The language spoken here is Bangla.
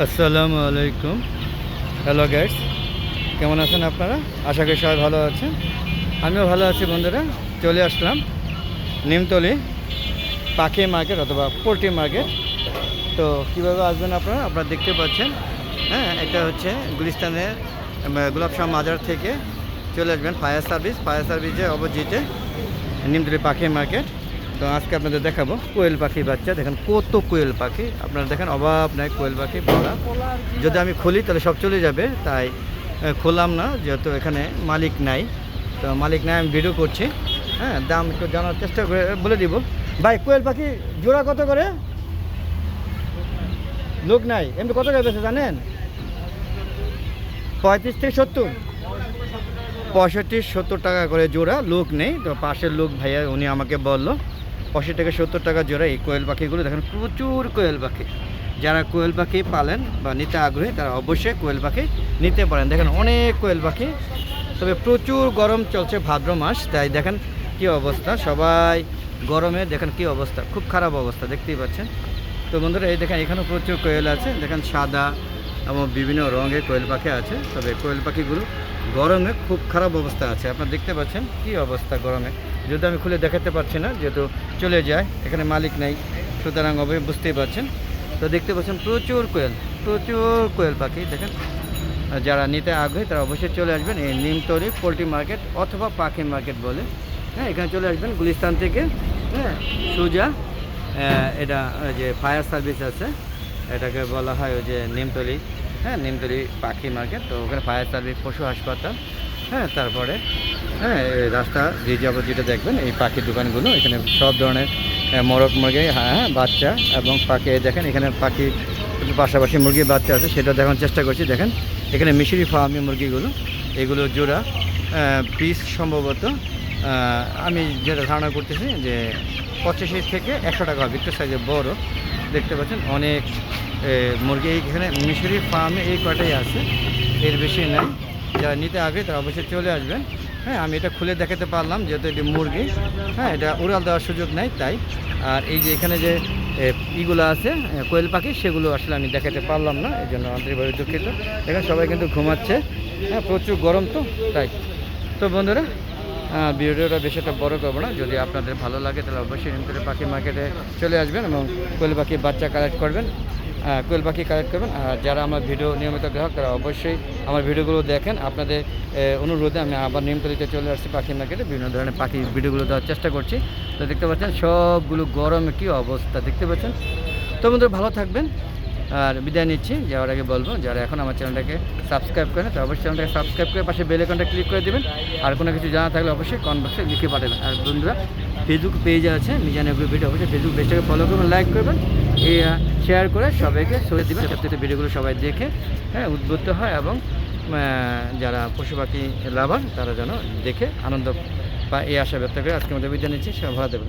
আসসালামু আলাইকুম। হ্যালো গাইডস কেমন আছেন আপনারা? আশা করি সবাই ভালো আছেন। আমিও ভালো আছি বন্ধুরা। চলে আসলাম নিমতলি পাখি মার্কেট অথবা পোলট্রি মার্কেট তো কীভাবে আসবেন আপনারা? আপনারা দেখতে পাচ্ছেন হ্যাঁ এটা হচ্ছে গুলিস্তানের উম, গোলাপ শাহ মাজার থেকে চলে আসবেন ফায়ার সার্ভিস। ফায়ার সার্ভিসে অপোজিটে নিমতলি পাখি মার্কেট তো আজকে আপনাদের দেখাবো কোয়েল পাখি বাচ্চা। দেখেন কত কোয়েল পাখি। আপনারা দেখেন অভাব নাই কোয়েল পাখি ভরা যদি আমি খুলি তাহলে সব চলে যাবে। তাই আহ, খুললাম না যেহেতু এখানে মালিক নাই। তো মালিক নাই আমি ভিডিও করছি। হ্যাঁ দাম একটু জানার চেষ্টা করে বলে দিব। ভাই কোয়েল পাখি জোড়া কত করে? লোক নাই। এমনি কত করে বেছে জানেন? পঁয়ত্রিশ থেকে সত্তর। পঁয়ষট্টি সত্তর টাকা করে জোড়া। লোক নেই। তো পাশের লোক ভাইয়া উনি আমাকে বলল পঁয়ষট্টি থেকে সত্তর টাকা জোড়া এই কোয়েল পাখিগুলো। দেখেন, প্রচুর কোয়েল পাখি। যারা কোয়েল পাখি পালেন বা নিতে আগ্রহী, তারা অবশ্যই কোয়েল পাখি নিতে পারেন। দেখেন, অনেক কোয়েল পাখি। তবে প্রচুর গরম চলছে ভাদ্র মাস, তাই দেখেন কি অবস্থা। সবাই গরমে দেখেন কি অবস্থা, খুব খারাপ অবস্থা, দেখতেই পাচ্ছেন। তো বন্ধুরা, এই দেখেন, এখানেও প্রচুর কোয়েল আছে। দেখেন, সাদা এবং বিভিন্ন রঙের কোয়েল পাখি আছে। তবে কোয়েল পাখিগুলো গরমে খুব খারাপ অবস্থা আছে। আপনারা দেখতে পাচ্ছেন কি অবস্থা গরমে। যদি আমি খুলে দেখাতে পারছি না, যেহেতু চলে যায়, এখানে মালিক নাই, সুতরাং অবশ্যই বুঝতেই পারছেন। তো দেখতে পাচ্ছেন প্রচুর কোয়েল প্রচুর কোয়েল পাখি, দেখেন। যারা নিতে আগ্রহী, তারা অবশ্যই চলে আসবেন এই নিমতলি পোলট্রি মার্কেট অথবা পাখি মার্কেট বলে। হ্যাঁ এখানে চলে আসবেন গুলিস্তান থেকে হ্যাঁ সুজা এটা যে ফায়ার সার্ভিস আছে, এটাকে বলা হয় ওই যে নিমতলি হ্যাঁ নিমতলি পাখি মার্কেট। তো ওখানে ফায়ার সার্ভিস, পশু হাসপাতাল হ্যাঁ তারপরে হ্যাঁ রাস্তা যে যাব যেটা দেখবেন এই পাখির দোকানগুলো এখানে সব ধরনের মরক মুরগি হ্যাঁ হ্যাঁ, বাচ্চা এবং পাখি দেখেন এখানে পাখি পাশাপাশি মুরগির বাচ্চা আছে সেটা দেখানোর চেষ্টা করছি দেখেন এখানে মিশরি ফার্মি মুরগিগুলো এগুলো জোড়া পিস সম্ভবত আমি যেটা ধারণা করতেছি যে পঁচাশি থেকে একশো টাকা হবে একটু সাইজে বড় দেখতে পাচ্ছেন অনেক মুরগি এখানে মিশরি ফার্মে এই কটাই আছে এর বেশি নেই যারা নিতে আগে তারা অবশ্যই চলে আসবেন। হ্যাঁ আমি এটা খুলে দেখাতে পারলাম যেহেতু এটি মুরগি। হ্যাঁ এটা উড়াল দেওয়ার সুযোগ নেই, তাই। আর এই যে এখানে যে ইগুলো আছে কোয়েল পাখি, সেগুলো আসলে আমি দেখাতে পারলাম না এই জন্য আন্তরিকভাবে দুঃখিত। এখানে সবাই কিন্তু ঘুমাচ্ছে। হ্যাঁ প্রচুর গরম তো, তাই। তো বন্ধুরা ভিডিওটা বেশি একটা বড় করব না। যদি আপনাদের ভালো লাগে, তাহলে অবশ্যই পাখি মার্কেটে চলে আসবেন এবং কোয়েল পাখি বাচ্চা কালেক্ট করবেন। কোয়েল পাখি কালেক্ট করবেন। আর যারা আমার ভিডিও নিয়মিত গ্রাহক, তারা অবশ্যই আমার ভিডিওগুলো দেখেন। আপনাদের অনুরোধে আমি আবার নিমতলিতে চলে আসছি পাখি মার্কেটে বিভিন্ন ধরনের পাখি ভিডিওগুলো দেওয়ার চেষ্টা করছি। তো দেখতে পাচ্ছেন, সবগুলো গরমে কী অবস্থা দেখতে পাচ্ছেন। তো বন্ধুরা, ভালো থাকবেন। আর বিদায় নিচ্ছি, যাওয়ার আগে বলব, যারা এখন আমার চ্যানেলটাকে সাবস্ক্রাইব করেন তো অবশ্যই চ্যানেলটাকে সাবস্ক্রাইব করে পাশে বেল আইকনটা ক্লিক করে দেবেন। আর কোনো কিছু জানা থাকলে অবশ্যই বক্সে লিখে পাঠাবেন। আর বন্ধুরা ফেসবুক পেজ আছে, মিজান এগুলো ভিডিও অবশ্যই ফেসবুক পেজটাকে ফলো করবেন লাইক করবেন, এই শেয়ার করে সবাইকে সরে দেবেন, যাতে ভিডিওগুলো সবাই দেখে হ্যাঁ উদ্বুদ্ধ হয় এবং যারা পশু পাখি লাভার, তারা যেন দেখে, আনন্দ পায়, এই আশা ব্যক্ত করে আজকে আমাদের বিদায় নিচ্ছি, সবাই ভালো দেবেন